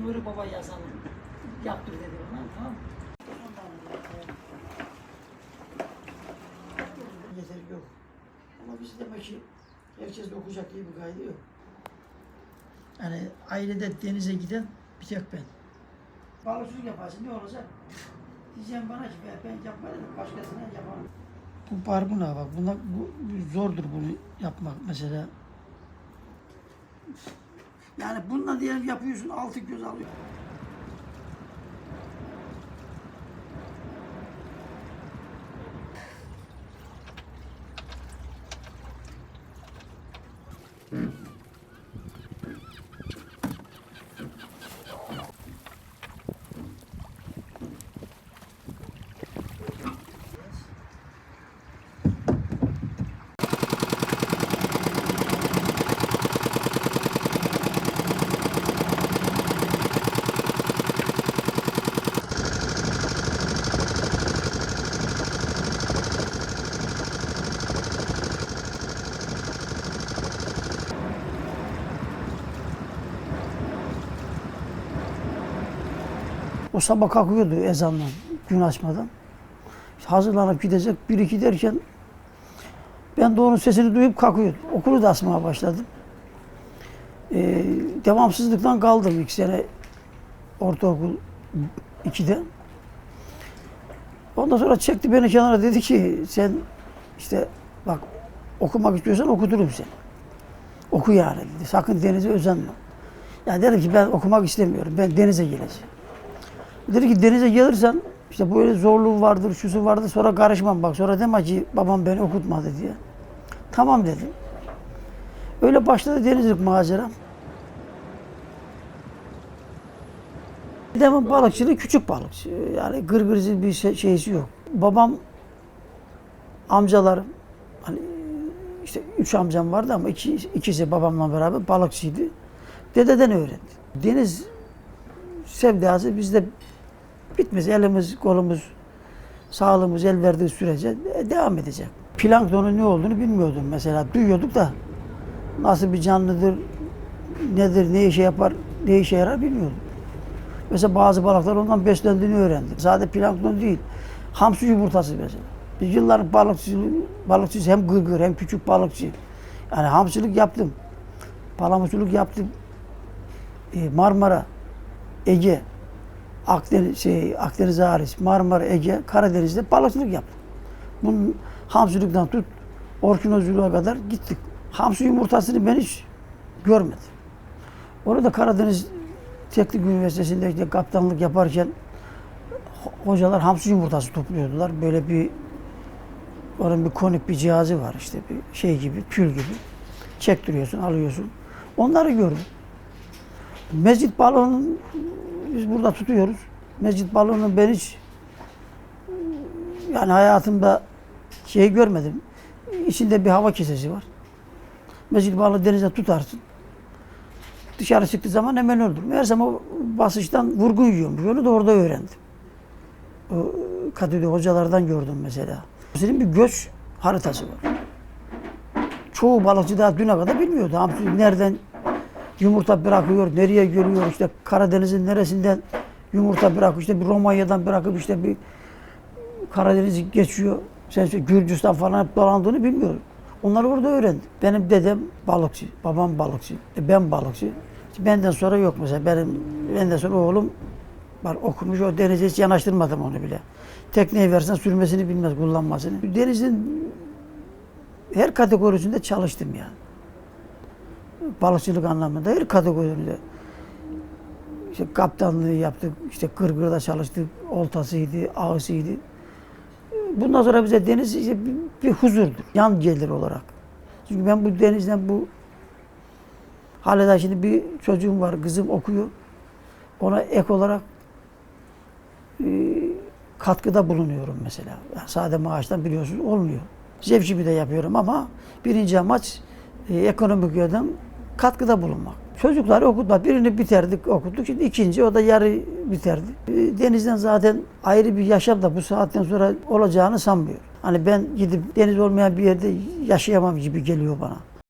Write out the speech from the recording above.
Nuri Baba yazalım. Yaptır dedi bana tamam mı? Yeter yok. Ama biz demek ki herkes de okuyacak diye bir kaydı yok. Yani ailede denize giden bir tek ben. Balıkçılık yaparsın ne olacak? Diyeceğim bana ki ben, ben yapmadım başkasına yapamam. Bu barbuna bak buna, bu, bu zordur bunu yapmak mesela. Yani bununla diyelim yapıyorsun altı göz alıyor. O sabah kalkıyordu ezanla gün açmadan. Hazırlanıp gidecek bir iki derken ben de onun sesini duyup kalkıyordum. Okulu da asmaya başladım. Ee, devamsızlıktan kaldım iki sene ortaokul 2'de. Ondan sonra çekti beni kenara dedi ki sen işte bak okumak istiyorsan okuturum seni. Oku yani dedi. Sakın denize özenme. Ya dedim ki ben okumak istemiyorum. Ben denize geleceğim. Dedi ki denize gelirsen işte böyle zorluğu vardır, şusu vardır sonra karışmam bak. Sonra deme ki babam beni okutmadı diye. Tamam dedim. Öyle başladı denizlik maceram. Demin balıkçılığı küçük balıkçı. Yani gırgırcı bir şey, şeysi yok. Babam, amcalarım, hani işte üç amcam vardı ama iki, ikisi babamla beraber balıkçıydı. Dededen öğrendi. Deniz sevdası bizde bitmez. Elimiz, kolumuz, sağlığımız el verdiği sürece de- devam edecek. Planktonun ne olduğunu bilmiyordum mesela. Duyuyorduk da nasıl bir canlıdır, nedir, ne işe yapar, ne işe yarar bilmiyordum. Mesela bazı balıklar ondan beslendiğini öğrendim. Sadece plankton değil, hamsi yumurtası mesela. Biz yıllar balıkçı, balıkçıyız hem gırgır hem küçük balıkçı. Yani hamsilik yaptım, palamutçuluk yaptım. Ee, Marmara, Ege, Akdeniz, şey, Akdeniz hariç, Marmara, Ege, Karadeniz'de balıkçılık yaptım. Bunun hamsilikten tut, orkinozculuğa kadar gittik. Hamsi yumurtasını ben hiç görmedim. Orada Karadeniz Teknik Üniversitesi'nde işte kaptanlık yaparken ho- hocalar hamsi yumurtası topluyordular. Böyle bir onun bir konik bir cihazı var işte bir şey gibi, kül gibi. Çektiriyorsun, alıyorsun. Onları gördüm. Mezgit balığının biz burada tutuyoruz. Mezgit balığının ben hiç yani hayatımda şey görmedim. İçinde bir hava kesesi var. Mezgit balığı denize tutarsın. Dışarı çıktığı zaman hemen öldür. Meğersem o basınçtan vurgun yiyormuş. Onu da orada öğrendim. O Kadıköy hocalardan gördüm mesela. Senin bir göç haritası var. Çoğu balıkçı daha düne kadar bilmiyordu. Hamsi nereden yumurta bırakıyor, nereye geliyor, işte Karadeniz'in neresinden yumurta bırakıyor, işte bir Romanya'dan bırakıp işte bir Karadeniz'i geçiyor. Sen işte Gürcistan falan hep dolandığını bilmiyorum. Onları orada öğrendim. Benim dedem balıkçı, babam balıkçı, e ben balıkçı. İşte benden sonra yok mesela. Benim benden sonra oğlum var okumuş o denize hiç yanaştırmadım onu bile. Tekneyi versen sürmesini bilmez, kullanmasını. Denizin her kategorisinde çalıştım yani balıkçılık anlamında her kategoride. İşte kaptanlığı yaptık, işte kırgırda çalıştık, oltasıydı, ağısıydı. Bundan sonra bize deniz işte bir, bir huzurdur, yan gelir olarak. Çünkü ben bu denizden bu Haleda şimdi bir çocuğum var, kızım okuyor. Ona ek olarak e, katkıda bulunuyorum mesela. Yani sade maaştan biliyorsunuz olmuyor. Zevkimi de yapıyorum ama birinci amaç e, ekonomik yönden katkıda bulunmak. Çocukları okutmak. Birini bitirdik, okuttuk. Şimdi ikinci, o da yarı bitirdi. E, Denizden zaten ayrı bir yaşam da bu saatten sonra olacağını sanmıyorum. Hani ben gidip deniz olmayan bir yerde yaşayamam gibi geliyor bana.